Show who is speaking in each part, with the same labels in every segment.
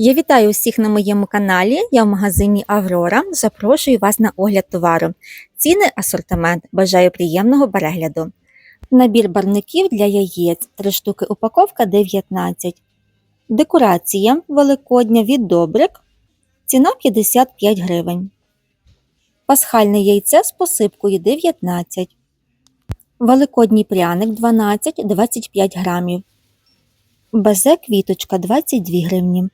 Speaker 1: Я вітаю усіх на моєму каналі. Я в магазині Аврора. Запрошую вас на огляд товару. Ціни, асортимент. Бажаю приємного перегляду. Набір барників для яєць. 3 штуки упаковка 19. Декорація Великодня від Добрик. Ціна 55 гривень. Пасхальне яйце з посипкою 19. Великодній пряник 12-25 грамів. Безе квіточка 22 гривні.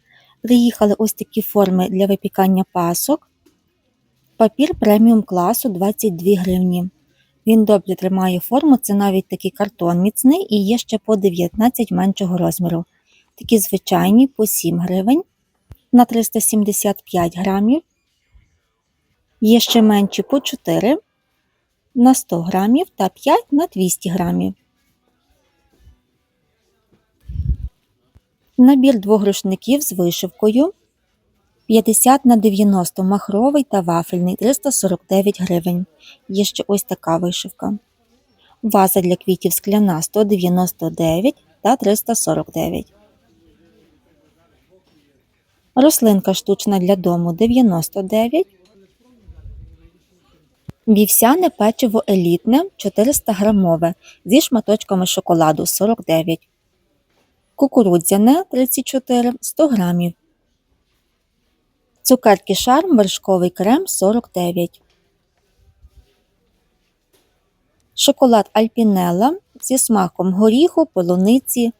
Speaker 1: Приїхали ось такі форми для випікання пасок. Папір преміум класу 22 гривні. Він добре тримає форму, це навіть такий картон міцний і є ще по 19 меншого розміру. Такі звичайні по 7 гривень на 375 грамів. Є ще менші по 4 на 100 грамів та 5 на 200 грамів. Набір двох рушників з вишивкою 50 на 90 махровий та вафельний 349 гривень. Є ще ось така вишивка. Ваза для квітів скляна 199 та 349. Рослинка штучна для дому 99. Вівсяне печиво елітне 400 грамове зі шматочками шоколаду 49 кукурудзяне 34 100 грамів. Цукерки шарм вершковий крем 49. Шоколад Альпінелла зі смаком горіху, полуниці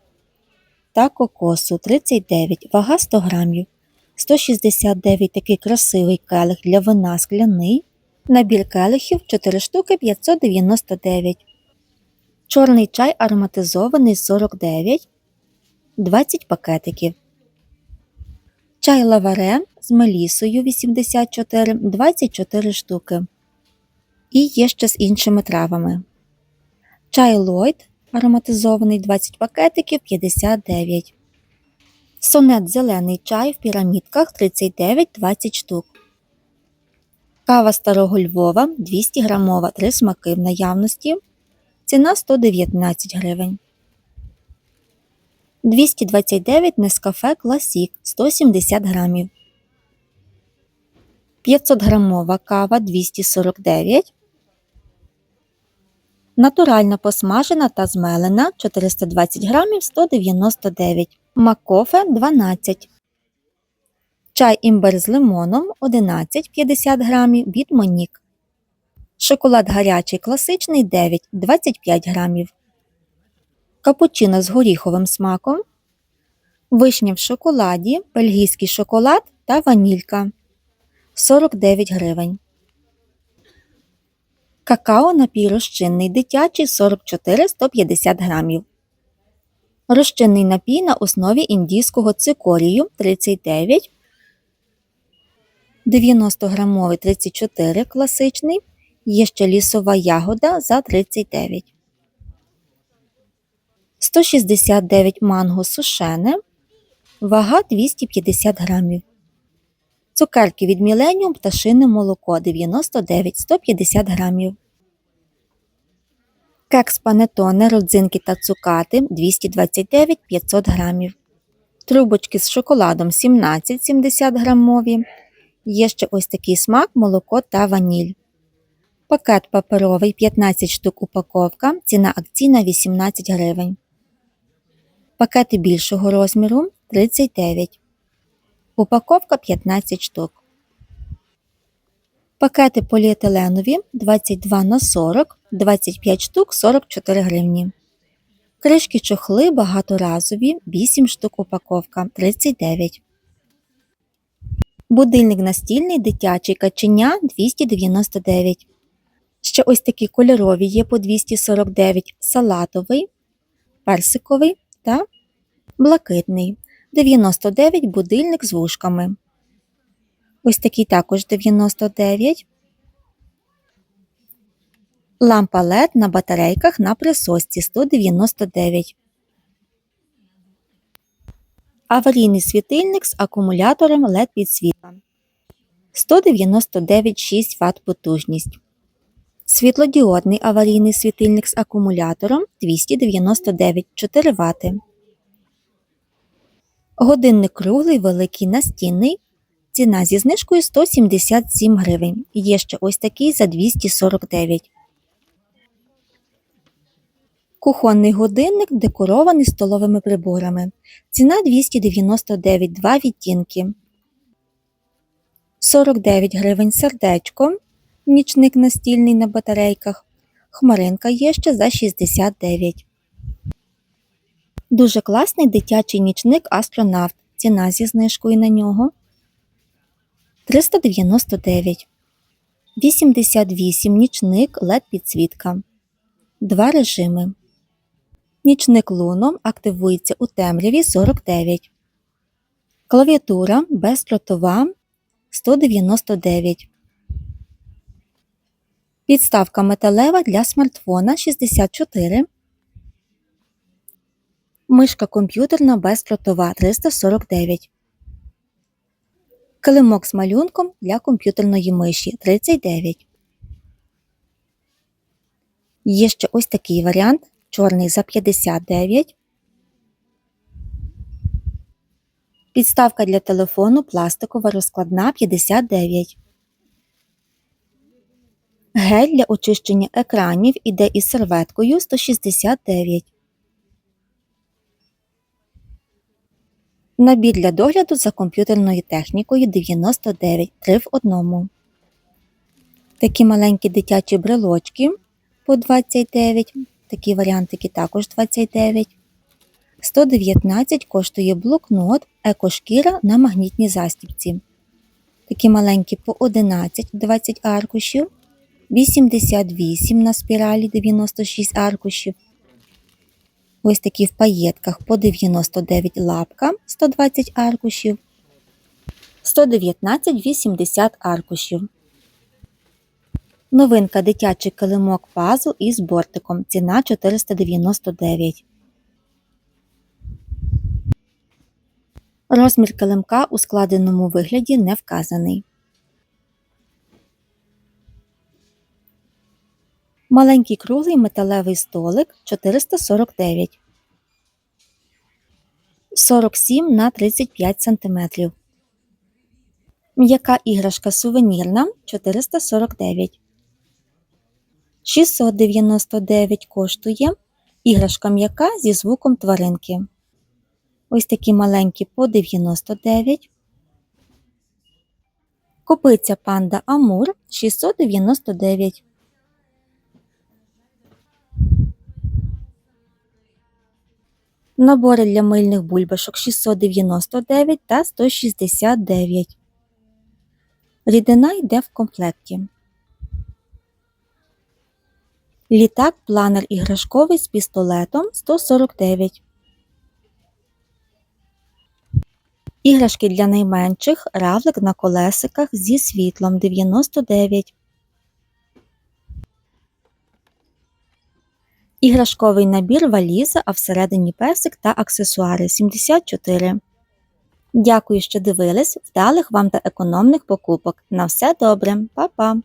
Speaker 1: та кокосу 39, вага 100 грамів. 169 такий красивий келих для вина скляний. Набір келихів 4 штуки 599. Чорний чай ароматизований 49. 20 пакетиків. Чай лаваре з мелісою 84 24 штуки. І є ще з іншими травами. Чай Ллойд ароматизований 20 пакетиків 59. Сонет зелений чай в пірамідках 39-20 штук. Кава старого Львова 200 грамова 3 смаки в наявності. Ціна 119 гривень. 229 Нескафе Класік 170 грамів. 500 грамова кава 249. Натуральна посмажена та змелена 420 грамів 199. Макофе 12. Чай імбир з лимоном 11,50 грамів від Монік. Шоколад гарячий класичний 9 25 грамів капучино з горіховим смаком, вишня в шоколаді, бельгійський шоколад та ванілька 49 гривень. Какао напій розчинний дитячий 44-150 грамів. Розчинний напій на основі індійського цикорію 39, 90 грамовий 34 класичний. Є ще лісова ягода за 39. 169 манго сушене, вага 250 грамів. Цукерки від Міленіум пташине молоко 99 150 грамів. Кекс панетоне, родзинки та цукати 229 500 грамів. Трубочки з шоколадом 17-70 грамові. Є ще ось такий смак, молоко та ваніль. Пакет паперовий 15 штук упаковка. Ціна акційна 18 гривень. Пакети більшого розміру 39. Упаковка 15 штук. Пакети поліетиленові 22 на 40, 25 штук 44 гривні. Кришки чохли багаторазові 8 штук упаковка 39. Будильник настільний дитячий каченя 299. Ще ось такі кольорові є по 249 салатовий, персиковий та блакитний 99 будильник з вушками. Ось такий також 99. Лампа LED на батарейках на присосці 199. Аварійний світильник з акумулятором LED підсвітка 199,6 Вт потужність. Світлодіодний аварійний світильник з акумулятором 299 4 Вт. Годинник круглий, великий настінний. Ціна зі знижкою 177 гривень. Є ще ось такий за 249. Кухонний годинник декорований столовими приборами. Ціна 299, два відтінки. 49 гривень сердечко. Нічник настільний на батарейках. Хмаринка є ще за 69. Дуже класний дитячий нічник астронавт. Ціна зі знижкою на нього 399. 88 нічник LED підсвітка. Два режими. Нічник луном активується у темряві 49. Клавіатура бездротова 199. Підставка металева для смартфона 64. Мишка комп'ютерна бездротова 349. Килимок з малюнком для комп'ютерної миші 39. Є ще ось такий варіант чорний за 59. Підставка для телефону пластикова розкладна 59. Гель для очищення екранів іде із серветкою 169. Набір для догляду за комп'ютерною технікою 99 3 в одному. Такі маленькі дитячі брелочки по 29. Такі варіантики також 29. 119 коштує блокнот екошкіра на магнітній застібці. Такі маленькі по 11 20 аркушів. 88 на спіралі 96 аркушів. Ось такі в паєтках по 99 лапка 120 аркушів. 119 80 аркушів. Новинка дитячий килимок пазл із бортиком. Ціна 499. Розмір килимка у складеному вигляді не вказаний. Маленький круглий металевий столик 449. 47 на 35 см. М'яка іграшка сувенірна 449. 699 коштує іграшка м'яка зі звуком тваринки. Ось такі маленькі по 99. Копиця панда Амур 699. Набори для мильних бульбашок 699 та 169. Рідина йде в комплекті. Літак планер іграшковий з пістолетом 149. Іграшки для найменших равлик на колесиках зі світлом 99. Іграшковий набір валіза, а всередині персик та аксесуари 74. Дякую, що дивились. Вдалих вам та економних покупок. На все добре, Па-па!